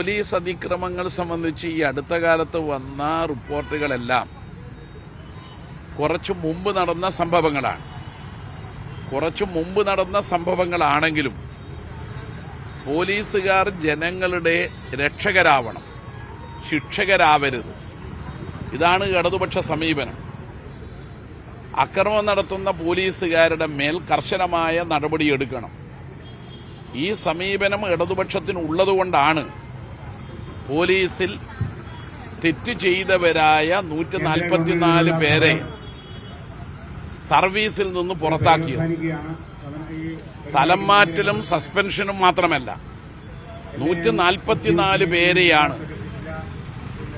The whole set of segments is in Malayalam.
പോലീസ് അതിക്രമങ്ങൾ സംബന്ധിച്ച് ഈ അടുത്ത കാലത്ത് വന്ന റിപ്പോർട്ടുകളെല്ലാം കുറച്ചു മുമ്പ് നടന്ന സംഭവങ്ങളാണ്. കുറച്ചു മുമ്പ് നടന്ന സംഭവങ്ങളാണെങ്കിലും പോലീസുകാർ ജനങ്ങളുടെ രക്ഷകരാവണം. ശിക്ഷകരാവരുത്. ഇതാണ് ഇടതുപക്ഷ സമീപനം. അക്രമം നടത്തുന്ന പോലീസുകാരുടെ മേൽ കർശനമായ നടപടിയെടുക്കണം. ഈ സമീപനം ഇടതുപക്ഷത്തിനുള്ളതുകൊണ്ടാണ് പോലീസിൽ തെറ്റ് ചെയ്തവരായ നൂറ്റി നാൽപ്പത്തിനാല് പേരെ സർവീസിൽ നിന്ന് പുറത്താക്കി സ്ഥലം മാറ്റലും സസ്പെൻഷനും മാത്രമല്ല. നൂറ്റി നാൽപ്പത്തിനാല് പേരെയാണ്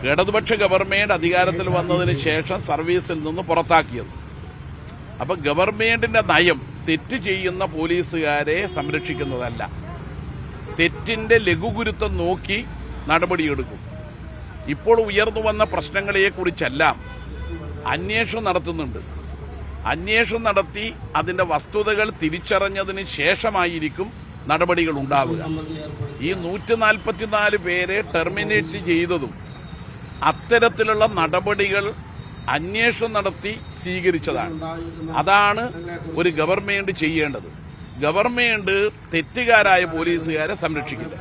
ഇടതുപക്ഷ ഗവൺമെന്റ് അധികാരത്തിൽ വന്നതിന് ശേഷം സർവീസിൽ നിന്ന് പുറത്താക്കിയത്. അപ്പൊ ഗവൺമെന്റിന്റെ നയം തെറ്റ് ചെയ്യുന്ന പോലീസുകാരെ സംരക്ഷിക്കുന്നതല്ല. തെറ്റിന്റെ ലഘുഗുരുത്വം നോക്കി നടപടിയെടുക്കും. ഇപ്പോൾ ഉയർന്നു വന്ന പ്രശ്നങ്ങളെക്കുറിച്ചെല്ലാം അന്വേഷണം നടത്തുന്നുണ്ട്. അന്വേഷണം നടത്തി അതിന്റെ വസ്തുതകൾ തിരിച്ചറിഞ്ഞതിന് ശേഷമായിരിക്കും നടപടികൾ ഉണ്ടാവുക. ഈ നൂറ്റി നാൽപ്പത്തിനാല് പേരെ ടെർമിനേറ്റ് ചെയ്തതും അത്തരത്തിലുള്ള നടപടികൾ അന്വേഷണം നടത്തി സ്വീകരിച്ചതാണ്. അതാണ് ഒരു ഗവൺമെന്റ് ചെയ്യേണ്ടത്. ഗവൺമെന്റ് തെറ്റുകാരായ പോലീസുകാരെ സംരക്ഷിക്കില്ല